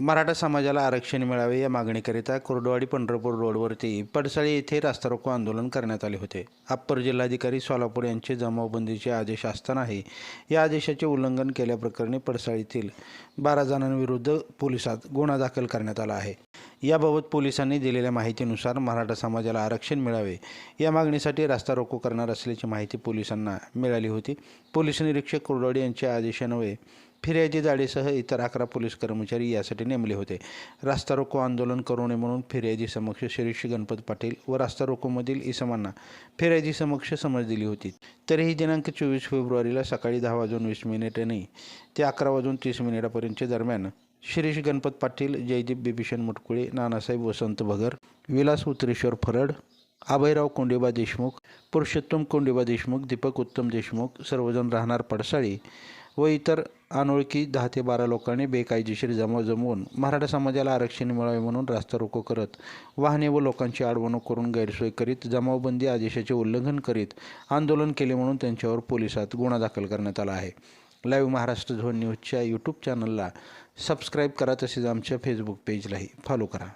मराठा समाजाला आरक्षण मिळावे या मागणीकरिता कुर्डवाडी पंढरपूर रोडवरती पडसाळी येथे रास्ता रोको आंदोलन करण्यात आले होते. अप्पर जिल्हाधिकारी सोलापूर यांचे जमावबंदीचे आदेश असतानाही या आदेशाचे उल्लंघन केल्याप्रकरणी पडसाळीतील बारा जणांविरुद्ध पोलिसात गुन्हा दाखल करण्यात आला आहे. याबाबत पोलिसांनी दिलेल्या माहितीनुसार मराठा समाजाला आरक्षण मिळावे या मागणीसाठी रास्ता रोको करणार असल्याची माहिती पोलिसांना मिळाली होती. पोलीस निरीक्षक कुर्डवाडी यांच्या आदेशान्वये फिर्यादी जाडेसह इतर अकरा पोलीस कर्मचारी यासाठी नेमले होते. रास्ता रोको आंदोलन करू नये म्हणून फिर्यादी समक्ष शिरीष गणपत पाटील व रास्ता रोकोमधील इसमांना फिर्यादी समक्ष समज दिली होती. तरीही दिनांक चोवीस फेब्रुवारीला सकाळी दहा वाजून वीस मिनिटांनी ते अकरा वाजून तीस मिनिटापर्यंतच्या दरम्यान शिरीष गणपत पाटील जयदीप बिभीषण मुटकुळे नानासाहेब वसंत भगर विलास उत्रेश्वर फरड अभयराव कोंडेबा देशमुख पुरुषोत्तम कोंडेबा देशमुख दीपक उत्तम देशमुख सर्वजण राहणार पडसाळी व इतर अनोळखी दहा ते बारा लोकांनी बेकायदेशीर जमा जमवून मराठा समाजाला आरक्षण मिळावे म्हणून रास्ता रोको करत वाहने व लोकांची अडवणूक करून गैरसोय करीत जमावबंदी आदेशाचे उल्लंघन करीत आंदोलन केले म्हणून त्यांच्यावर पोलिसात गुन्हा दाखल करण्यात आला आहे. लाईव्ह महाराष्ट्र झोन न्यूजच्या यूट्यूब चॅनलला सबस्क्राईब करा तसेच आमच्या फेसबुक पेजलाही फॉलो करा.